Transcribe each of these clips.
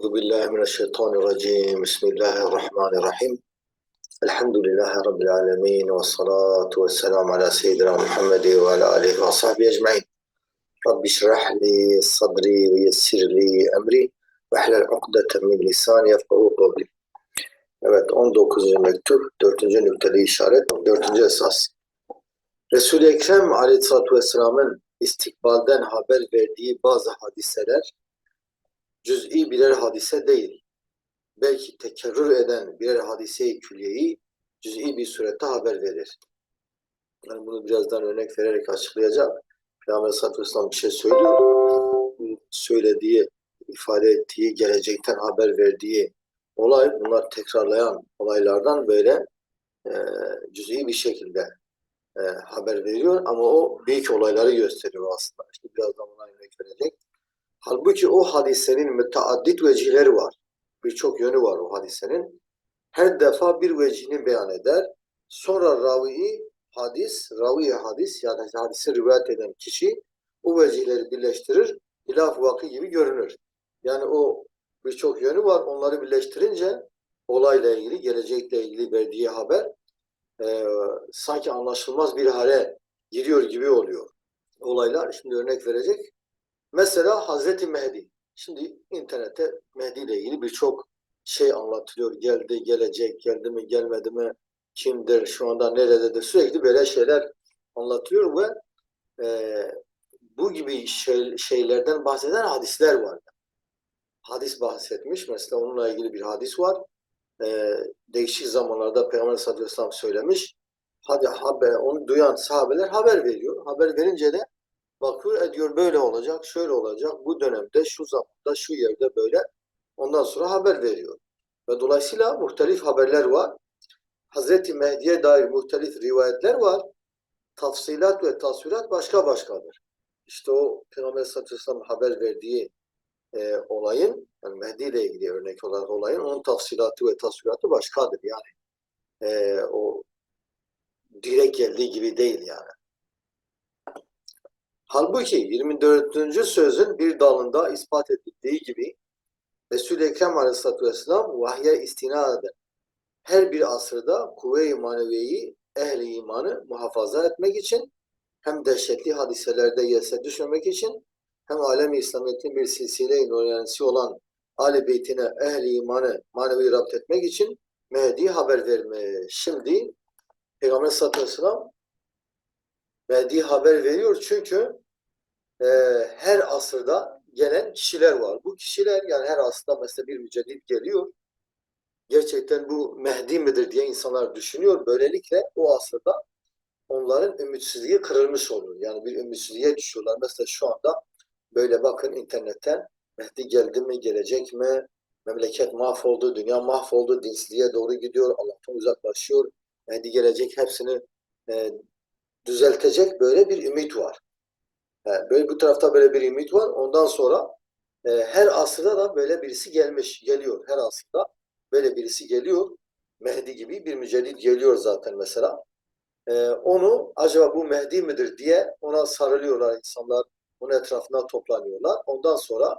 Euzu billahi mineşşeytanirracim. Bismillahirrahmanirrahim. Elhamdülillahi rabbil alamin ve salatu vesselam ala seyyidina Muhammed ve ala alihi ve sahbihi ecmaîn. Rabbi şrah li sadri ve yessir li emri ve hlal ukdeten min lisani yefkahu kavli. Evet 19. mektup 4. nükteli işaret 4. esas. Resul-i Ekrem Aleyhisselatü Vesselam'ın istikbalden haber verdiği bazı hadiseler cüz'i birer hadise değil. Belki tekerrür eden birer hadise-i külliyeyi cüz'i bir surette haber verir. Yani bunu birazdan örnek vererek açıklayacağım. Peygamber Aleyhisselatü Vesselam bir şey söylüyor. Söylediği, ifade ettiği, gelecekten haber verdiği olay, bunlar tekrarlayan olaylardan böyle e, cüz'i bir şekilde e, haber veriyor ama o büyük olayları gösteriyor aslında. İşte birazdan ona örnek verecek. Halbuki o hadisenin müteaddit vecihleri var. Birçok yönü var o hadisenin. Her defa bir vecihini beyan eder. Sonra raviyi hadis, raviye hadis yani hadisi rivayet eden kişi o vecihleri birleştirir. Hilaf vakı gibi görünür. Yani o birçok yönü var. Onları birleştirince olayla ilgili, gelecekle ilgili verdiği haber e, sanki anlaşılmaz bir hale giriyor gibi oluyor. Olaylar, şimdi örnek verecek. Mesela Hazreti Mehdi. Şimdi internette Mehdi ile ilgili birçok şey anlatılıyor. Geldi, gelecek, geldi mi, gelmedi mi, kimdir, şu anda nerededir sürekli böyle şeyler anlatılıyor ve e, bu gibi şey, şeylerden bahseden hadisler var. Hadis bahsetmiş. Mesela onunla ilgili bir hadis var. E, değişik zamanlarda Peygamber sallallahu aleyhi söylemiş. Hadi haber, onu duyan sahabeler haber veriyor. Haber verince de bakıyor ediyor böyle olacak, şöyle olacak, bu dönemde, şu zamanda, şu yerde böyle. Ondan sonra haber veriyor. Ve dolayısıyla muhtelif haberler var. Hazreti Mehdi'ye dair muhtelif rivayetler var. Tafsilat ve tasvirat başka başkadır. İşte o Peygamber sallallahu aleyhi ve sellem haber verdiği e, olayın, yani Mehdi ile ilgili örnek olarak olayın, onun tafsilatı ve tasviratı başkadır. Yani e, o direkt geldiği gibi değil yani. Halbuki 24. sözün bir dalında ispat edildiği gibi Resul-i Ekrem Aleyhisselatü Vesselam vahye istinaden her bir asırda kuvve-i maneviyeyi ehli imanı muhafaza etmek için hem dehşetli hadiselerde yese düşmemek için hem alem-i İslamiyet'in bir silsile-i olan Ali Beytine ehli imanı manevi rapt etmek için Mehdi haber vermiş. Şimdi Peygamber sallallahu aleyhi ve sellem Mehdi haber veriyor çünkü e, her asırda gelen kişiler var. Bu kişiler yani her asırda mesela bir müceddit geliyor. Gerçekten bu Mehdi midir diye insanlar düşünüyor. Böylelikle o asırda onların ümitsizliği kırılmış olur. Yani bir ümitsizliğe düşüyorlar. Mesela şu anda böyle bakın internetten Mehdi geldi mi, gelecek mi? Memleket mahvoldu, dünya mahvoldu, dinsizliğe doğru gidiyor, Allah'tan uzaklaşıyor. Mehdi gelecek, hepsini e, düzeltecek böyle bir ümit var. Yani böyle bu tarafta böyle bir ümit var. Ondan sonra e, her asırda da böyle birisi gelmiş, geliyor. Her asırda böyle birisi geliyor. Mehdi gibi bir müceddit geliyor zaten mesela. E, onu acaba bu Mehdi midir diye ona sarılıyorlar insanlar. Onun etrafına toplanıyorlar. Ondan sonra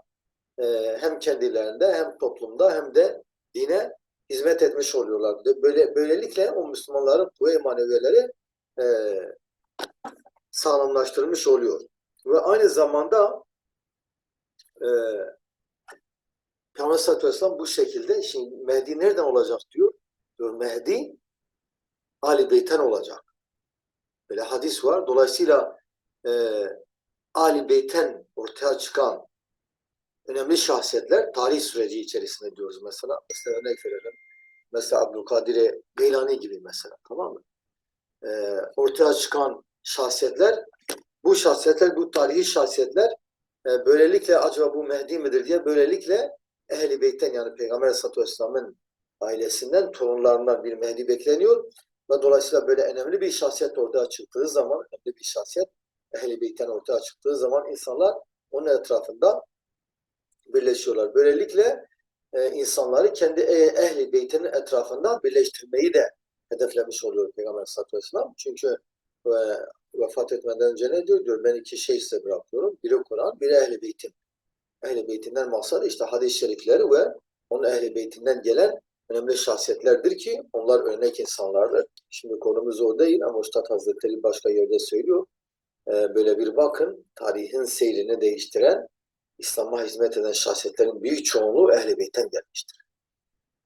e, hem kendilerinde hem toplumda hem de dine hizmet etmiş oluyorlar. Böyle böylelikle o Müslümanların bu emanevileri e, sağlamlaştırmış oluyor. Ve aynı zamanda e, Peygamber sallallahu aleyhi bu şekilde şimdi Mehdi nereden olacak diyor. Diyor Mehdi Ali Beyt'ten olacak. Böyle hadis var. Dolayısıyla e, Ali Beyt'ten ortaya çıkan önemli şahsiyetler tarih süreci içerisinde diyoruz mesela. Mesela örnek verelim. Mesela Abdülkadir Geylani gibi mesela tamam mı? Ee, ortaya çıkan şahsiyetler bu şahsiyetler, bu tarihi şahsiyetler e, böylelikle acaba bu Mehdi midir diye böylelikle Ehl-i Beyt'ten yani Peygamber Aleyhisselatü Vesselam'ın ailesinden, torunlarından bir Mehdi bekleniyor. Ve dolayısıyla böyle önemli bir şahsiyet ortaya çıktığı zaman, önemli bir şahsiyet Ehl-i Beyt'ten ortaya çıktığı zaman insanlar onun etrafında birleşiyorlar. Böylelikle e, insanları kendi e, Ehl-i Beyt'in etrafında birleştirmeyi de hedeflemiş oluyor Peygamber Aleyhisselatü Vesselam. Çünkü e, vefat etmeden önce ne diyor? diyor ben iki şey size bırakıyorum. Biri Kur'an, biri Ehl-i Beyt'im. Ehl-i Beytinden maksat işte hadis-i şerifleri ve onun Ehl-i Beytinden gelen önemli şahsiyetlerdir ki onlar örnek insanlardır. Şimdi konumuz o değil ama Üstad Hazretleri başka yerde söylüyor. Ee, böyle bir bakın tarihin seyrini değiştiren İslam'a hizmet eden şahsiyetlerin büyük çoğunluğu Ehl-i Beyt'ten gelmiştir.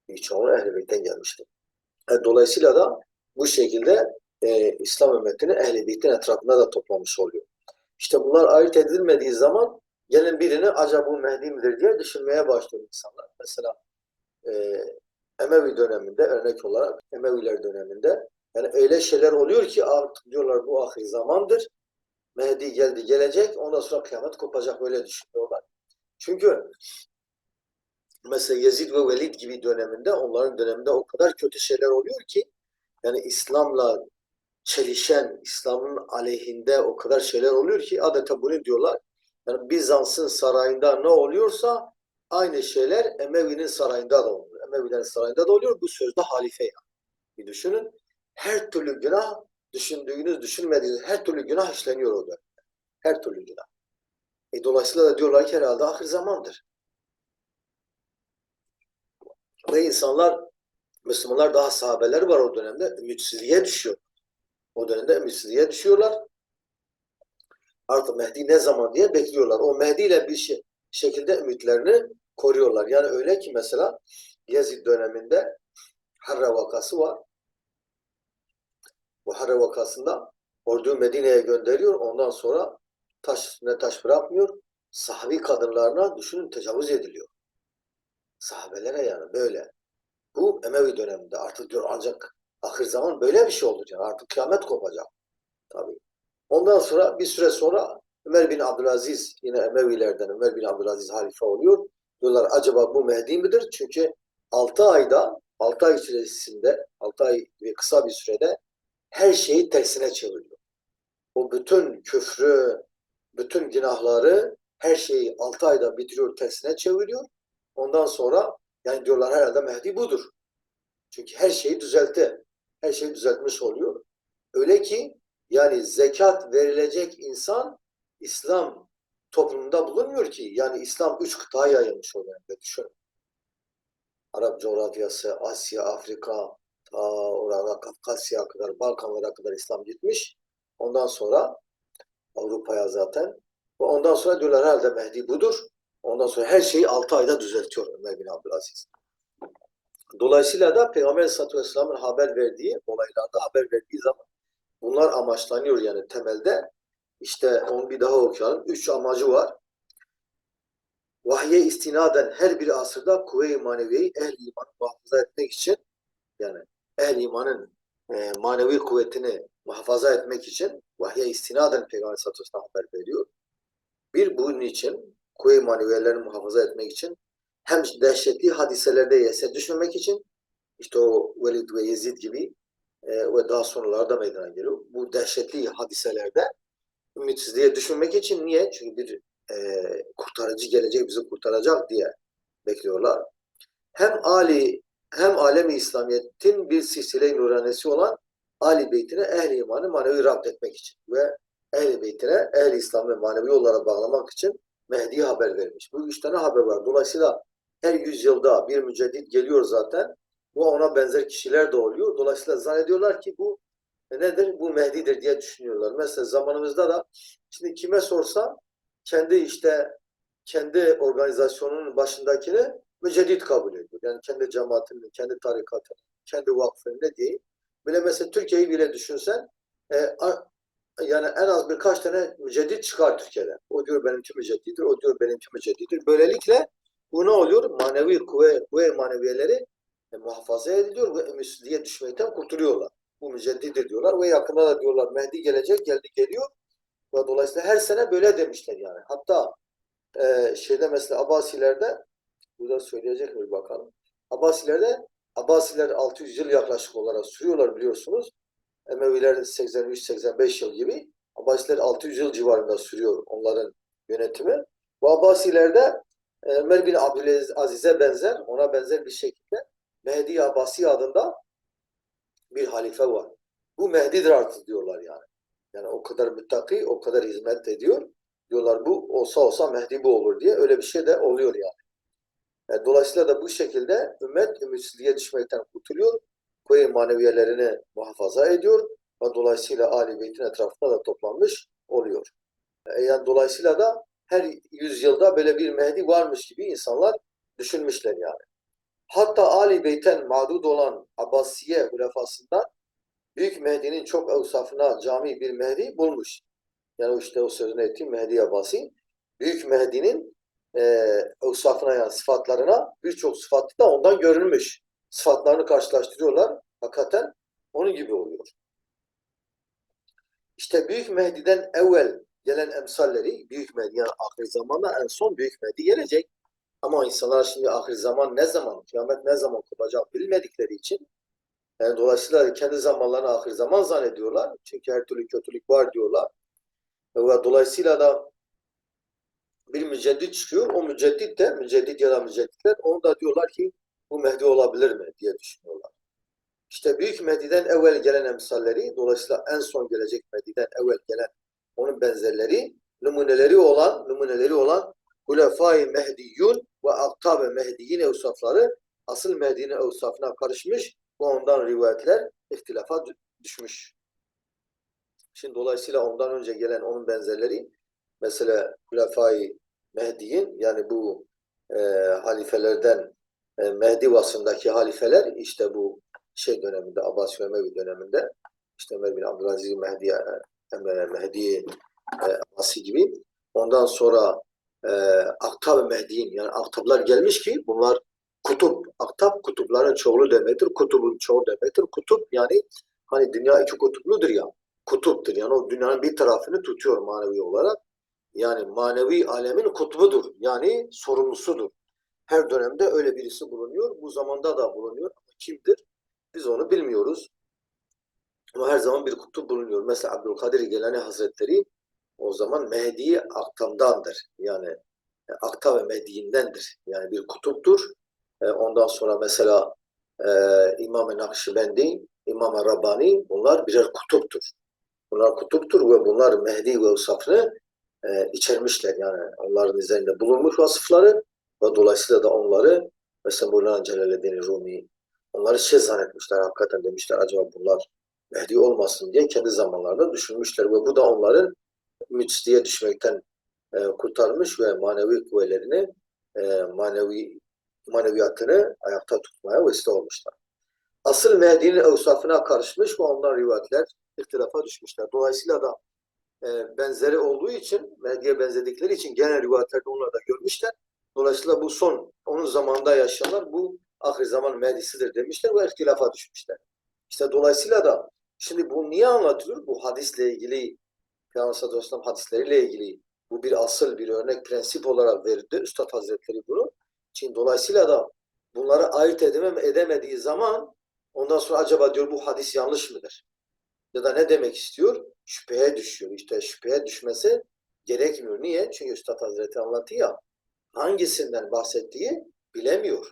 Büyük çoğunluğu Ehl-i Beyt'ten gelmiştir. E, Dolayısıyla da bu şekilde e, İslam ümmetini Ehl-i Beyt'in etrafında da toplamış oluyor. İşte bunlar ayırt edilmediği zaman gelin birini acaba bu Mehdi midir diye düşünmeye başlıyor insanlar. Mesela e, Emevi döneminde örnek olarak Emeviler döneminde yani öyle şeyler oluyor ki artık diyorlar bu ahir zamandır. Mehdi geldi gelecek ondan sonra kıyamet kopacak böyle düşünüyorlar. Çünkü mesela Yezid ve Velid gibi döneminde onların döneminde o kadar kötü şeyler oluyor ki yani İslam'la çelişen, İslam'ın aleyhinde o kadar şeyler oluyor ki adeta bunu diyorlar. Yani Bizans'ın sarayında ne oluyorsa aynı şeyler Emevi'nin sarayında da oluyor. Emevilerin sarayında da oluyor. Bu sözde halife yani. Bir düşünün. Her türlü günah düşündüğünüz, düşünmediğiniz her türlü günah işleniyor o dönemde. Her türlü günah. E, dolayısıyla da diyorlar ki herhalde ahir zamandır. Ve insanlar, Müslümanlar daha sahabeler var o dönemde. Ümitsizliğe düşüyor. O dönemde ümitsizliğe düşüyorlar. Artık Mehdi ne zaman diye bekliyorlar. O Mehdi ile bir şey, şekilde ümitlerini koruyorlar. Yani öyle ki mesela Yezid döneminde Harra vakası var. Bu Harra vakasında orduyu Medine'ye gönderiyor. Ondan sonra taş üstüne taş bırakmıyor. Sahabi kadınlarına düşünün tecavüz ediliyor. Sahabelere yani böyle. Bu Emevi döneminde artık diyor ancak ahir zaman böyle bir şey olacak. Artık kıyamet kopacak. Tabii. Ondan sonra bir süre sonra Ömer bin Abdülaziz yine Emevilerden Ömer bin Abdülaziz halife oluyor. Diyorlar acaba bu Mehdi midir? Çünkü 6 ayda 6 ay süresinde 6 ay ve kısa bir sürede her şeyi tersine çeviriyor. O bütün küfrü, bütün günahları her şeyi 6 ayda bitiriyor, tersine çeviriyor. Ondan sonra yani diyorlar herhalde Mehdi budur. Çünkü her şeyi düzeltti. Her şeyi düzeltmiş oluyor. Öyle ki yani zekat verilecek insan İslam toplumunda bulunmuyor ki. Yani İslam üç kıtaya yayılmış oluyor. Düşün. Arap coğrafyası, Asya, Afrika, ta orada Kafkasya kadar, Balkanlara kadar İslam gitmiş. Ondan sonra Avrupa'ya zaten. Ve ondan sonra diyorlar herhalde Mehdi budur. Ondan sonra her şeyi 6 ayda düzeltiyor Ömer bin Abdülaziz. Dolayısıyla da Peygamber Aleyhisselatü Vesselam'ın haber verdiği olaylarda haber verdiği zaman bunlar amaçlanıyor yani temelde. İşte onu bir daha okuyalım. Üç amacı var. Vahye istinaden her bir asırda kuvve-i maneviyeyi ehl imanı muhafaza etmek için yani ehl imanın e, manevi kuvvetini muhafaza etmek için vahye istinaden Peygamber Aleyhisselatü Vesselam haber veriyor. Bir bunun için kuvve-i maneviyelerini muhafaza etmek için hem dehşetli hadiselerde yese düşmemek için işte o Velid ve Yezid gibi e, ve daha sonralarda meydana geliyor. Bu dehşetli hadiselerde ümitsizliğe düşürmek için niye? Çünkü bir e, kurtarıcı gelecek bizi kurtaracak diye bekliyorlar. Hem Ali hem alemi İslamiyet'in bir silsile-i nuranesi olan Ali Beytine ehli imanı manevi rapt etmek için ve ehli beytine ehli İslam'ı manevi yollara bağlamak için Mehdi'ye haber vermiş. Bu üç tane haber var. Dolayısıyla her yüzyılda bir müceddit geliyor zaten. Bu ona benzer kişiler de oluyor. Dolayısıyla zannediyorlar ki bu nedir? Bu Mehdi'dir diye düşünüyorlar. Mesela zamanımızda da şimdi kime sorsa kendi işte kendi organizasyonunun başındakini müceddit kabul ediyor. Yani kendi cemaatinin, kendi tarikatının, kendi vakfının ne diyeyim. Bile mesela Türkiye'yi bile düşünsen e, yani en az birkaç tane müceddit çıkar Türkiye'den. O diyor benimki müceddittir, o diyor benimki müceddittir. Böylelikle bu ne oluyor? Manevi kuvve, kuvve maneviyeleri e, muhafaza ediliyor ve ümitsizliğe düşmekten kurtuluyorlar. Bu müceddittir diyorlar ve yakında da diyorlar Mehdi gelecek, geldi geliyor. Ve dolayısıyla her sene böyle demişler yani. Hatta e, şeyde mesela Abbasilerde burada söyleyecek mi bakalım. Abbasilerde Abbasiler 600 yıl yaklaşık olarak sürüyorlar biliyorsunuz. Emeviler 83-85 yıl gibi. Abbasiler 600 yıl civarında sürüyor onların yönetimi. Bu Abbasilerde Ömer bin Abdülaziz'e benzer, ona benzer bir şekilde Mehdi Abbasi adında bir halife var. Bu Mehdi'dir artık diyorlar yani. Yani o kadar müttaki, o kadar hizmet ediyor. Diyorlar bu olsa olsa Mehdi bu olur diye. Öyle bir şey de oluyor yani. E, dolayısıyla da bu şekilde ümmet ümitsizliğe düşmekten kurtuluyor. Koyu maneviyelerini muhafaza ediyor. Ve dolayısıyla Ali Beyt'in etrafında da toplanmış oluyor. E, yani dolayısıyla da her yüzyılda böyle bir Mehdi varmış gibi insanlar düşünmüşler yani. Hatta Ali Beyt'ten mağdud olan Abbasiye hulefasından Büyük Mehdi'nin çok evsafına cami bir Mehdi bulmuş. Yani işte o sözünü ettiğim Mehdi Abbasi. Büyük Mehdi'nin e, evsafına yani sıfatlarına birçok sıfatı da ondan görülmüş. Sıfatlarını karşılaştırıyorlar. Hakikaten onun gibi oluyor. İşte Büyük Mehdi'den evvel gelen emsalleri Büyük Mehdi yani ahir zamanda en son Büyük Mehdi gelecek. Ama insanlar şimdi ahir zaman ne zaman, kıyamet ne zaman kopacak bilmedikleri için yani dolayısıyla kendi zamanlarını ahir zaman zannediyorlar. Çünkü her türlü kötülük var diyorlar. Ve dolayısıyla da bir müceddit çıkıyor. O müceddit de, müceddit ya da mücedditler onu da diyorlar ki bu Mehdi olabilir mi diye düşünüyorlar. İşte Büyük Mehdi'den evvel gelen emsalleri, dolayısıyla en son gelecek Mehdi'den evvel gelen onun benzerleri, numuneleri olan, numuneleri olan Hulefai Mehdiyyun ve Aktab-ı Mehdiyin evsafları asıl Mehdi'nin evsafına karışmış ve ondan rivayetler ihtilafa düşmüş. Şimdi dolayısıyla ondan önce gelen onun benzerleri mesela Hulefai Mehdi'nin yani bu e, halifelerden e, Mehdi vasfındaki halifeler işte bu şey döneminde Abbasi Emevi döneminde işte Ömer bin Abdülaziz Mehdi Mehdi e, Abbasi gibi ondan sonra e, Aktab Mehdi'nin yani Aktablar gelmiş ki bunlar kutup, Aktab kutupların çoğulu demektir. Kutubun çoğu demektir. Kutup yani hani dünya iki kutupludur ya. Kutuptur yani o dünyanın bir tarafını tutuyor manevi olarak. Yani manevi alemin kutbudur. Yani sorumlusudur. Her dönemde öyle birisi bulunuyor. Bu zamanda da bulunuyor. Kimdir? Biz onu bilmiyoruz. Ama her zaman bir kutup bulunuyor. Mesela Abdülkadir Gelani Hazretleri o zaman Mehdi Aktam'dandır. Yani e, Akta ve Mehdi'indendir. Yani bir kutuptur. E, ondan sonra mesela e, İmam-ı Nakşibendi, İmam-ı Rabbani bunlar birer kutuptur. Bunlar kutuptur ve bunlar Mehdi ve Usaf'ını e, içermişler. Yani onların üzerinde bulunmuş vasıfları ve dolayısıyla da onları mesela Mevlana Celaleddin Rumi onları şey zannetmişler. Hakikaten demişler acaba bunlar Mehdi olmasın diye kendi zamanlarında düşünmüşler ve bu da onların mütsliğe düşmekten e, kurtarmış ve manevi kuvvetlerini e, manevi maneviyatını ayakta tutmaya vesile olmuşlar. Asıl Mehdi'nin evsafına karışmış ve ondan rivayetler ihtilafa düşmüşler. Dolayısıyla da e, benzeri olduğu için, Mehdi'ye benzedikleri için genel rivayetlerde onları da görmüşler. Dolayısıyla bu son, onun zamanında yaşayanlar bu ahir zaman Mehdi'sidir demişler ve ihtilafa düşmüşler. İşte dolayısıyla da şimdi bu niye anlatılır? Bu hadisle ilgili, Peygamber sellem hadisleriyle ilgili bu bir asıl, bir örnek, prensip olarak verildi. Üstad Hazretleri bunu. Şimdi dolayısıyla da bunları ayırt edemem, edemediği zaman ondan sonra acaba diyor bu hadis yanlış mıdır? Ya da ne demek istiyor? Şüpheye düşüyor. İşte şüpheye düşmesi gerekmiyor. Niye? Çünkü Üstad Hazreti anlatıyor ya hangisinden bahsettiği bilemiyor.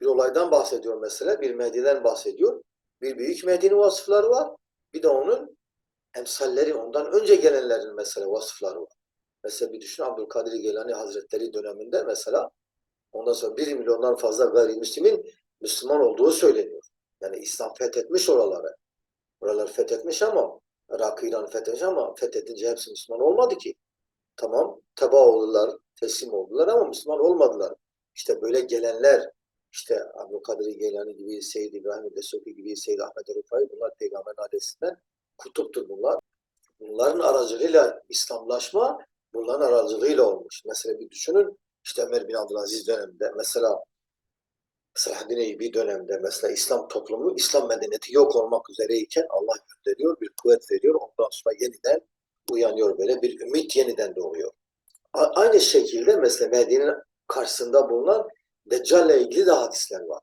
Bir olaydan bahsediyor mesela. Bir Mehdi'den bahsediyor. Bir büyük Mehdi'nin vasıfları var. Bir de onun emsalleri, ondan önce gelenlerin mesela vasıfları var. Mesela bir düşün Abdülkadir Geylani Hazretleri döneminde mesela ondan sonra bir milyondan fazla gayrimüslimin Müslüman olduğu söyleniyor. Yani İslam fethetmiş oraları. Oraları fethetmiş ama Irak'ı İran fethetmiş ama fethedince hepsi Müslüman olmadı ki. Tamam teba oldular, teslim oldular ama Müslüman olmadılar. İşte böyle gelenler işte Abdülkadir Geylani gibi, Seyyid İbrahim Desuki gibi, Seyyid Ahmet Rufai bunlar peygamber adresinden kutuptur bunlar. Bunların aracılığıyla İslamlaşma bunların aracılığıyla olmuş. Mesela bir düşünün işte Ömer bin Abdülaziz döneminde mesela Selahaddin Eyyubi döneminde mesela İslam toplumu, İslam medeniyeti yok olmak üzereyken Allah gönderiyor, bir kuvvet veriyor. Ondan sonra yeniden uyanıyor böyle bir ümit yeniden doğuyor. A aynı şekilde mesela Medine'nin karşısında bulunan Deccal'le ilgili de hadisler var.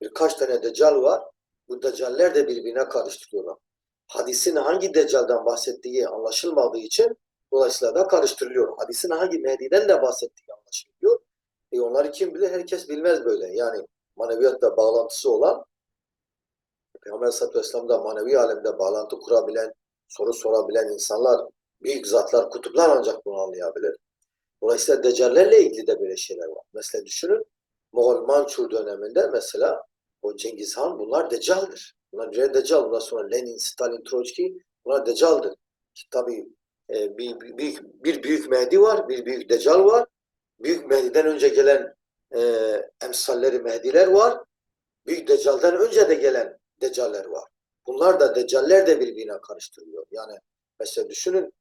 Birkaç tane Deccal var. Bu Deccal'ler de birbirine karıştırıyorlar. Hadisin hangi Deccal'dan bahsettiği anlaşılmadığı için dolayısıyla da karıştırılıyor. Hadisin hangi Mehdi'den de bahsettiği anlaşılıyor. E onları kim bilir? Herkes bilmez böyle. Yani maneviyatla bağlantısı olan Peygamber Aleyhisselatü Vesselam'da manevi alemde bağlantı kurabilen, soru sorabilen insanlar Büyük zatlar, kutuplar ancak bunu anlayabilir. Dolayısıyla Deccallerle ilgili de böyle şeyler var. Mesela düşünün Moğol Mançur döneminde mesela o Cengiz Han bunlar Deccal'dır. Bunlar birer Deccal. Bundan sonra Lenin, Stalin, Troçki bunlar Deccal'dır. Tabii e, bir, bir, büyük, bir büyük Mehdi var, bir büyük Deccal var. Büyük Mehdi'den önce gelen e, emsalleri Mehdiler var. Büyük Deccal'dan önce de gelen Deccaller var. Bunlar da Deccaller de birbirine karıştırıyor. Yani mesela düşünün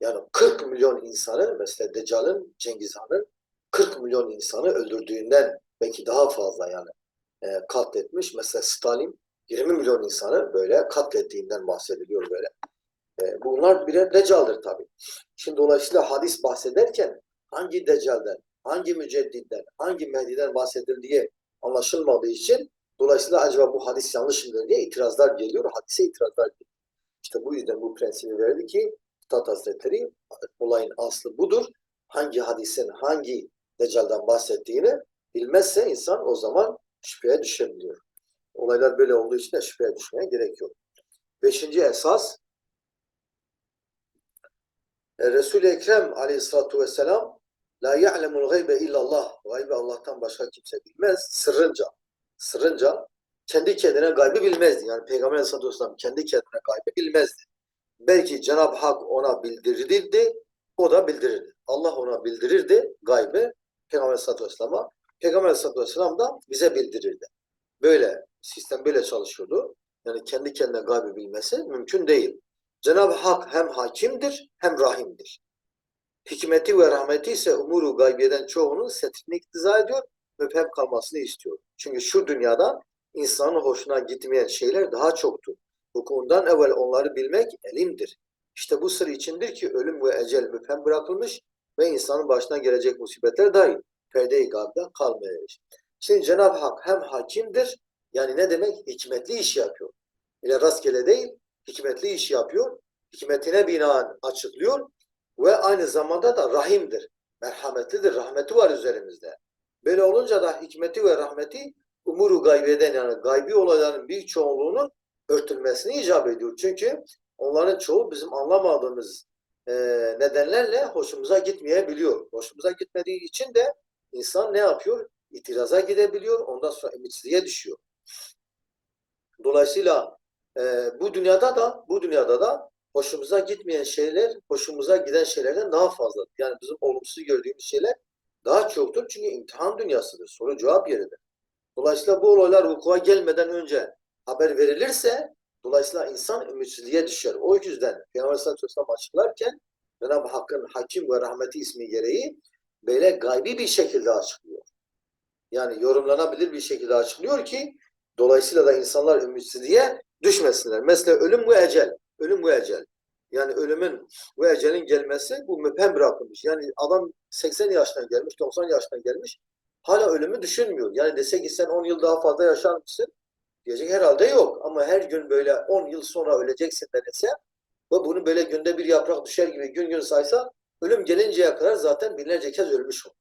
yani 40 milyon insanı mesela Deccal'ın, Cengiz Han'ın 40 milyon insanı öldürdüğünden belki daha fazla yani e, katletmiş. Mesela Stalin 20 milyon insanı böyle katlettiğinden bahsediliyor böyle. E, bunlar birer Deccal'dır tabii. Şimdi dolayısıyla hadis bahsederken hangi Deccal'den, hangi mücedditten, hangi Mehdi'den bahsedildiği anlaşılmadığı için dolayısıyla acaba bu hadis yanlış mıdır diye itirazlar geliyor. Hadise itirazlar geliyor. İşte bu yüzden bu prensibi verdi ki Üstad Hazretleri olayın aslı budur. Hangi hadisin hangi Deccal'dan bahsettiğini bilmezse insan o zaman şüpheye düşebiliyor. Olaylar böyle olduğu için de şüpheye düşmeye gerek yok. Beşinci esas e, Resul-i Ekrem aleyhissalatu vesselam La ya'lemul gaybe illallah. Gaybi Allah'tan başka kimse bilmez. Sırrınca. Sırrınca kendi kendine gaybı bilmezdi. Yani Peygamber Aleyhisselatü Vesselam kendi kendine gaybı bilmezdi. Belki Cenab-ı Hak ona bildirirdi, o da bildirirdi. Allah ona bildirirdi gaybı Peygamber Aleyhisselatü Vesselam'a. Peygamber Aleyhisselatü Vesselam da bize bildirirdi. Böyle, sistem böyle çalışıyordu. Yani kendi kendine gaybı bilmesi mümkün değil. Cenab-ı Hak hem hakimdir hem rahimdir. Hikmeti ve rahmeti ise umuru gaybiyeden çoğunun setrini iktiza ediyor, müphem kalmasını istiyor. Çünkü şu dünyada insanın hoşuna gitmeyen şeyler daha çoktur. Hukumundan evvel onları bilmek elimdir. İşte bu sır içindir ki ölüm ve ecel müphem bırakılmış ve insanın başına gelecek musibetler dahi perde-i gâbda kalmayacak. Şimdi Cenab-ı Hak hem hakimdir, yani ne demek? Hikmetli iş yapıyor. Öyle rastgele değil, hikmetli iş yapıyor. Hikmetine binaen açıklıyor ve aynı zamanda da rahimdir. Merhametlidir, rahmeti var üzerimizde. Böyle olunca da hikmeti ve rahmeti umuru gaybeden yani gaybi olayların büyük çoğunluğunun örtülmesini icap ediyor. Çünkü onların çoğu bizim anlamadığımız e, nedenlerle hoşumuza gitmeyebiliyor. Hoşumuza gitmediği için de insan ne yapıyor? İtiraza gidebiliyor. Ondan sonra ümitsizliğe düşüyor. Dolayısıyla e, bu dünyada da bu dünyada da hoşumuza gitmeyen şeyler hoşumuza giden şeylerden daha fazla. Yani bizim olumsuz gördüğümüz şeyler daha çoktur. Çünkü imtihan dünyasıdır. Soru cevap yeridir. Dolayısıyla bu olaylar vuku'a gelmeden önce haber verilirse dolayısıyla insan ümitsizliğe düşer. O yüzden Peygamber Aleyhisselatü Vesselam açıklarken Cenab-ı Hakk'ın hakim ve rahmeti ismi gereği böyle gaybi bir şekilde açıklıyor. Yani yorumlanabilir bir şekilde açıklıyor ki dolayısıyla da insanlar ümitsizliğe düşmesinler. Mesela ölüm ve ecel. Ölüm ve ecel. Yani ölümün ve ecelin gelmesi bu müphem bırakılmış. Yani adam 80 yaşına gelmiş, 90 yaşına gelmiş hala ölümü düşünmüyor. Yani dese ki sen 10 yıl daha fazla yaşar mısın? Diyecek herhalde yok. Ama her gün böyle 10 yıl sonra öleceksin denese ve bunu böyle günde bir yaprak düşer gibi gün gün saysa ölüm gelinceye kadar zaten binlerce kez ölmüş olur.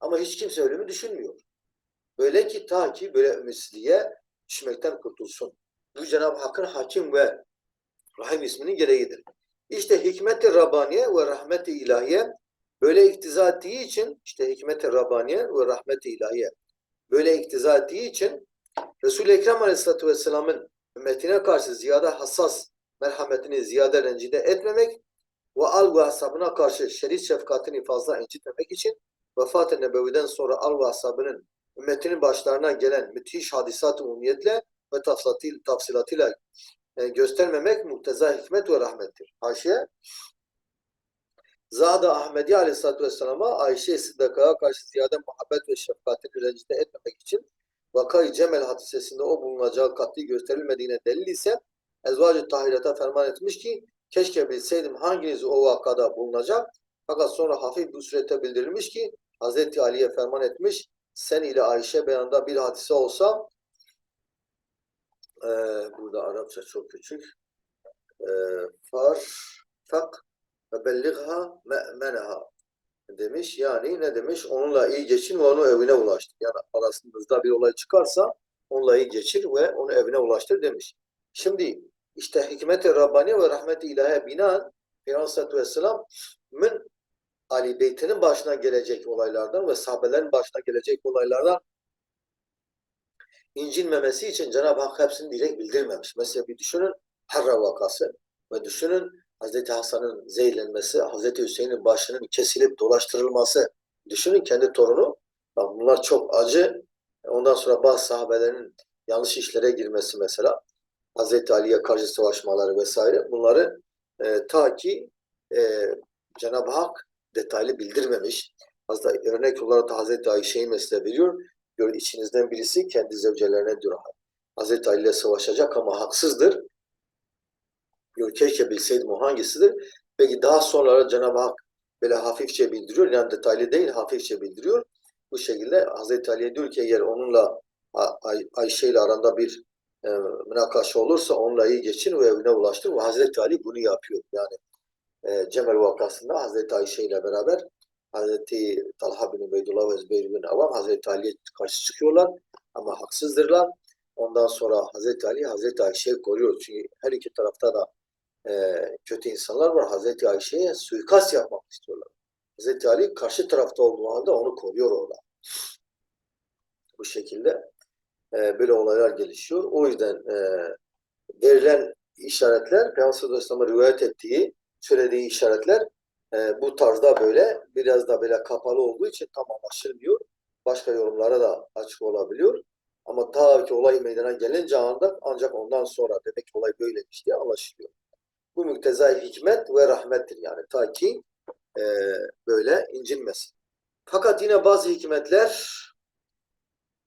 Ama hiç kimse ölümü düşünmüyor. Böyle ki ta ki böyle ümitsizliğe düşmekten kurtulsun. Bu Cenab-ı Hakk'ın hakim ve rahim isminin gereğidir. İşte hikmet-i Rabbaniye ve rahmet-i ilahiye böyle iktiza ettiği için işte hikmet-i Rabbaniye ve rahmet-i ilahiye böyle iktiza ettiği için Resul-i Ekrem Aleyhisselatü Vesselam'ın ümmetine karşı ziyade hassas merhametini ziyade rencide etmemek ve al ve ashabına karşı şerit şefkatini fazla incitmemek için vefat-ı nebeviden sonra al ve ashabının ümmetinin başlarına gelen müthiş hadisat-ı umumiyetle ve tafsilatıyla, tafsilatıyla e, göstermemek muhteza hikmet ve rahmettir. Haşiye Zada Ahmedi Aleyhisselatü Vesselam'a Ayşe Sıddaka'ya karşı ziyade muhabbet ve şefkatini rencide etmemek için Vakay Cemel hadisesinde o bulunacağı katli gösterilmediğine delil ise Ezvacı Tahirat'a ferman etmiş ki keşke bilseydim hanginiz o vakada bulunacak. Fakat sonra hafif bir surette bildirilmiş ki Hazreti Ali'ye ferman etmiş sen ile Ayşe beyanında bir hadise olsa e, burada Arapça çok küçük e, far fak ve belligha me'meneha demiş. Yani ne demiş? Onunla iyi geçin ve onu evine ulaştır. Yani arasınızda bir olay çıkarsa onunla iyi geçir ve onu evine ulaştır demiş. Şimdi işte hikmet-i Rabbani ve rahmet-i ilahe binaen Peygamber Aleyhisselatü Vesselam'ın Ali Beyt'inin başına gelecek olaylardan ve sahabelerin başına gelecek olaylardan incinmemesi için Cenab-ı Hak hepsini direkt bildirmemiş. Mesela bir düşünün Harra vakası ve düşünün Hazreti Hasan'ın zehirlenmesi, Hazreti Hüseyin'in başının kesilip dolaştırılması. Düşünün kendi torunu. Bak bunlar çok acı. Ondan sonra bazı sahabelerin yanlış işlere girmesi mesela. Hazreti Ali'ye karşı savaşmaları vesaire. Bunları e, ta ki e, Cenab-ı Hak detaylı bildirmemiş. Hazreti, örnek olarak da Hazreti Ayşe'yi mesela veriyor. Diyor içinizden birisi kendi zevcelerine diyor. Hazreti Ali ile savaşacak ama haksızdır. Diyor keşke bilseydim o hangisidir. Peki daha sonra Cenab-ı Hak böyle hafifçe bildiriyor. Yani detaylı değil hafifçe bildiriyor. Bu şekilde Hazreti Ali'ye diyor ki eğer onunla Ay Ayşe ile aranda bir e, münakaşa olursa onunla iyi geçin ve evine ulaştır. Ve Hazreti Ali bunu yapıyor. Yani e, Cemel vakasında Hazreti Ayşe ile beraber Hazreti Talha bin Ubeydullah ve Zübeyir bin Avam Hazreti Ali'ye karşı çıkıyorlar ama haksızdırlar. Ondan sonra Hazreti Ali Hazreti Ayşe'yi koruyor. Çünkü her iki tarafta da e, kötü insanlar var. Hazreti Ayşe'ye suikast yapmak istiyorlar. Hazreti Ali karşı tarafta olduğu halde onu koruyor orada. Bu şekilde e, böyle olaylar gelişiyor. O yüzden e, verilen işaretler Peygamber Aleyhisselam'a rivayet ettiği, söylediği işaretler e, bu tarzda böyle biraz da böyle kapalı olduğu için tam anlaşılmıyor. Başka yorumlara da açık olabiliyor. Ama ta ki olay meydana gelince anda ancak ondan sonra demek ki olay böylemiş diye anlaşılıyor. Bu müktezai hikmet ve rahmettir yani ta ki e, böyle incinmesin. Fakat yine bazı hikmetler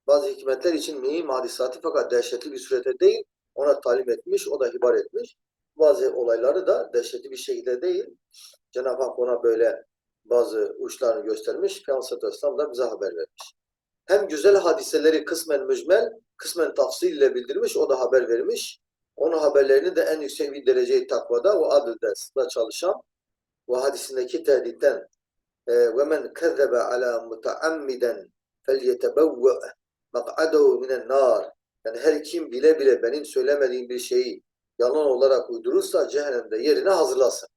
bazı hikmetler için mühim hadisatı fakat dehşetli bir surete değil ona talim etmiş, o da hibar etmiş. Bazı olayları da dehşetli bir şekilde değil. Cenab-ı Hak ona böyle bazı uçlarını göstermiş. Peygamber Aleyhisselam da bize haber vermiş. Hem güzel hadiseleri kısmen mücmel, kısmen tafsil ile bildirmiş, o da haber vermiş. Onun haberlerini de en yüksek bir dereceyi takvada ve adilde çalışan ve hadisindeki tehditten ve men kezzebe ala mutaammiden felyetebevve mak'adehu minen nar yani her kim bile bile benim söylemediğim bir şeyi yalan olarak uydurursa cehennemde yerine hazırlasın.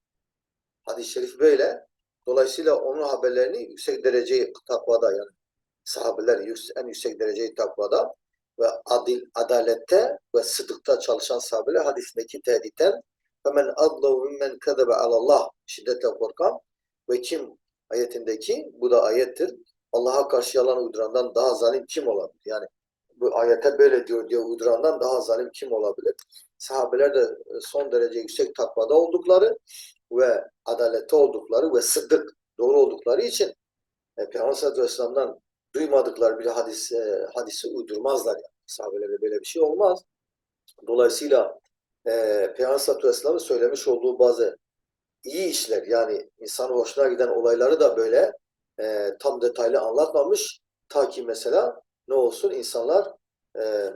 Hadis-i şerif böyle. Dolayısıyla onun haberlerini yüksek dereceyi takvada yani sahabeler en yüksek dereceyi takvada ve adil, adalette ve sıdıkta çalışan sahabeler hadisindeki tehditten hemen adlu mimmen kedebe alallah şiddetle korkan ve kim ayetindeki bu da ayettir. Allah'a karşı yalan uydurandan daha zalim kim olabilir? Yani bu ayete böyle diyor diye uydurandan daha zalim kim olabilir? Sahabeler de son derece yüksek takvada oldukları ve adalette oldukları ve sıddık doğru oldukları için e, Peygamber Aleyhisselam'dan duymadıkları bir hadis, e, hadisi uydurmazlar. Yani. Sahabelerde böyle bir şey olmaz. Dolayısıyla e, Peygamber Aleyhisselam'ın söylemiş olduğu bazı iyi işler yani insan hoşuna giden olayları da böyle e, tam detaylı anlatmamış. Ta ki mesela ne olsun insanlar e,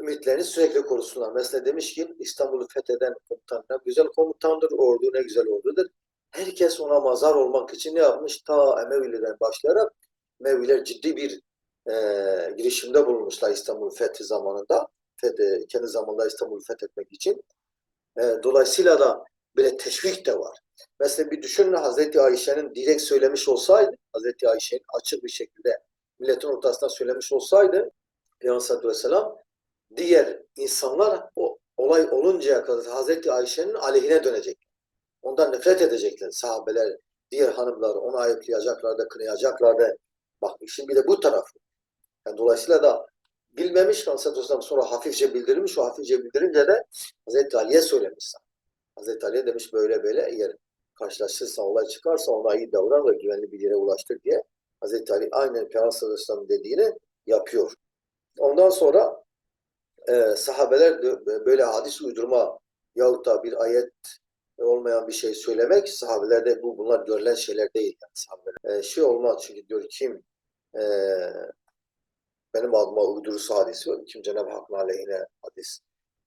ümitlerini sürekli korusunlar. Mesela demiş ki İstanbul'u fetheden komutan ne güzel komutandır, ordu ne güzel ordudur. Herkes ona mazar olmak için ne yapmış? Ta Emevilerden başlayarak Emeviler ciddi bir e, girişimde bulunmuşlar İstanbul fethi zamanında. Fethi, kendi zamanında İstanbul'u fethetmek için. E, dolayısıyla da böyle teşvik de var. Mesela bir düşünün Hazreti Ayşe'nin direkt söylemiş olsaydı, Hazreti Ayşe'nin açık bir şekilde milletin ortasında söylemiş olsaydı Peygamber Aleyhisselam diğer insanlar o olay oluncaya kadar Hazreti Ayşe'nin aleyhine dönecek. Ondan nefret edecekler sahabeler, diğer hanımlar onu ayıplayacaklar da kınayacaklar da. Bak işin bir de bu tarafı. Yani dolayısıyla da bilmemiş Aleyhisselam sonra hafifçe bildirilmiş. O hafifçe bildirince de Hazreti Ali'ye söylemiş. Hazreti Ali'ye demiş böyle böyle eğer karşılaşırsa olay çıkarsa ona iyi davran ve güvenli bir yere ulaştır diye Hazreti Ali aynen Peygamber Aleyhisselam dediğini yapıyor. Ondan sonra e, sahabeler de böyle hadis uydurma yahut da bir ayet olmayan bir şey söylemek sahabelerde bu bunlar görülen şeyler değil. Yani sahabeler. E, şey olmaz çünkü diyor kim e, benim adıma uydurursa hadisi kim Cenab-ı Hakk'ın aleyhine hadis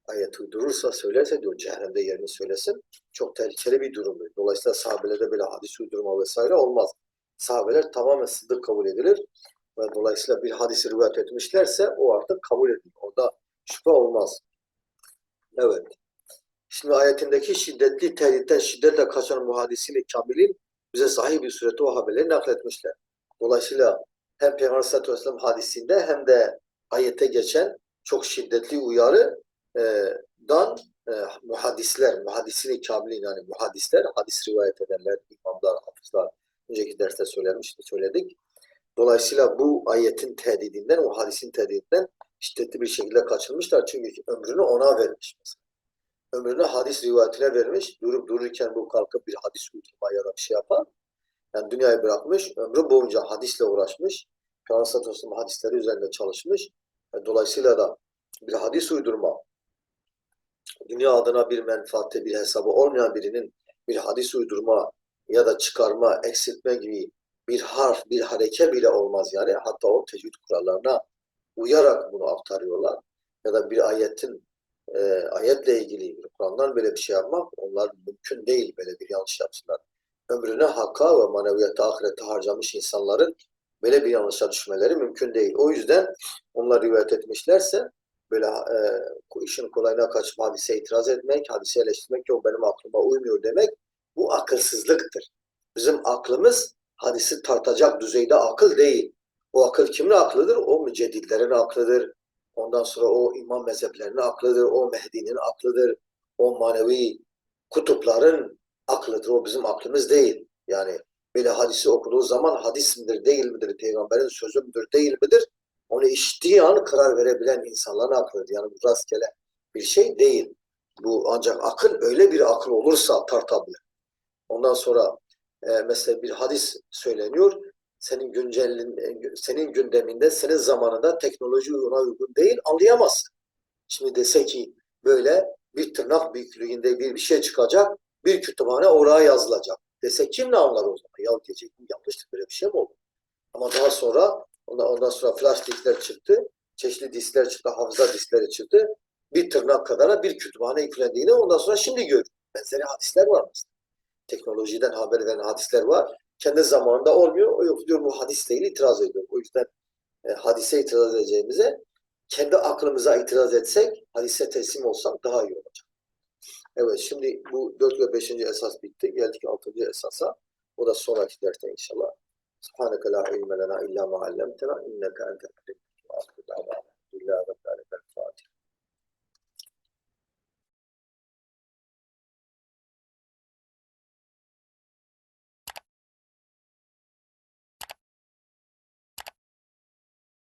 ayet uydurursa söylerse diyor cehennemde yerini söylesin. Çok tehlikeli bir durum. Dolayısıyla sahabelerde böyle hadis uydurma vesaire olmaz. Sahabeler tamamen sıddık kabul edilir. Ve dolayısıyla bir hadisi rivayet etmişlerse o artık kabul edilir. Orada şüphe olmaz. Evet. Şimdi ayetindeki şiddetli tehditten şiddetle kaçan muhadisini kamilin bize sahih bir surette o haberleri nakletmişler. Dolayısıyla hem Peygamber Aleyhisselatü Vesselam hadisinde hem de ayette geçen çok şiddetli uyarı dan e, muhaddisler, muhaddisini kamilin yani muhaddisler, hadis rivayet edenler, imamlar, hafızlar, önceki derste söylemiştik, söyledik. Dolayısıyla bu ayetin tehdidinden, o hadisin tehdidinden şiddetli bir şekilde kaçırmışlar. Çünkü ömrünü ona vermiş. Ömrünü hadis rivayetine vermiş. Durup dururken bu kalkıp bir hadis uydurma ya da bir şey yapar. Yani dünyayı bırakmış, ömrü boyunca hadisle uğraşmış. Peygamber hadisleri üzerinde çalışmış. E, Dolayısıyla da bir hadis uydurma, dünya adına bir menfaatte bir hesabı olmayan birinin bir hadis uydurma ya da çıkarma, eksiltme gibi bir harf, bir hareke bile olmaz yani. Hatta o tecvid kurallarına uyarak bunu aktarıyorlar. Ya da bir ayetin e, ayetle ilgili Kur'an'dan böyle bir şey yapmak onlar mümkün değil böyle bir yanlış yapsınlar. Ömrünü hakka ve maneviyata, ahirete harcamış insanların böyle bir yanlışa düşmeleri mümkün değil. O yüzden onlar rivayet etmişlerse böyle e, işin kolayına kaçıp hadise itiraz etmek, hadise eleştirmek yok benim aklıma uymuyor demek bu akılsızlıktır. Bizim aklımız hadisi tartacak düzeyde akıl değil. O akıl kimin aklıdır? O mücedditlerin aklıdır. Ondan sonra o imam mezheplerinin aklıdır. O Mehdi'nin aklıdır. O manevi kutupların aklıdır. O bizim aklımız değil. Yani böyle hadisi okuduğu zaman hadis midir, değil midir, peygamberin sözü müdür, değil midir? Onu işittiği an karar verebilen insanların aklıdır. Yani bu rastgele bir şey değil. Bu ancak akıl öyle bir akıl olursa tartabilir. Ondan sonra e, mesela bir hadis söyleniyor. Senin güncelin, e, senin gündeminde, senin zamanında teknoloji ona uygun değil, anlayamazsın. Şimdi dese ki böyle bir tırnak büyüklüğünde bir, bir şey çıkacak, bir kütüphane oraya yazılacak. Dese kim ne anlar o zaman? Ya diyecek yanlıştır böyle bir şey mi olur? Ama daha sonra ondan, ondan sonra flash diskler çıktı, çeşitli diskler çıktı, hafıza diskleri çıktı. Bir tırnak kadara bir kütüphane yüklendiğini ondan sonra şimdi gör. Benzeri hadisler var mesela teknolojiden haber veren hadisler var. Kendi zamanında olmuyor. O yok diyor bu hadis değil itiraz ediyor. O yüzden e, hadise itiraz edeceğimize kendi aklımıza itiraz etsek hadise teslim olsak daha iyi olacak. Evet şimdi bu 4 ve 5. esas bitti. Geldik 6. esasa. O da sonraki derste inşallah. سبحانك لا علم لنا إلا ما علمتنا إنك أنت الحكيم. الحمد لله رب العالمين. الفاتحة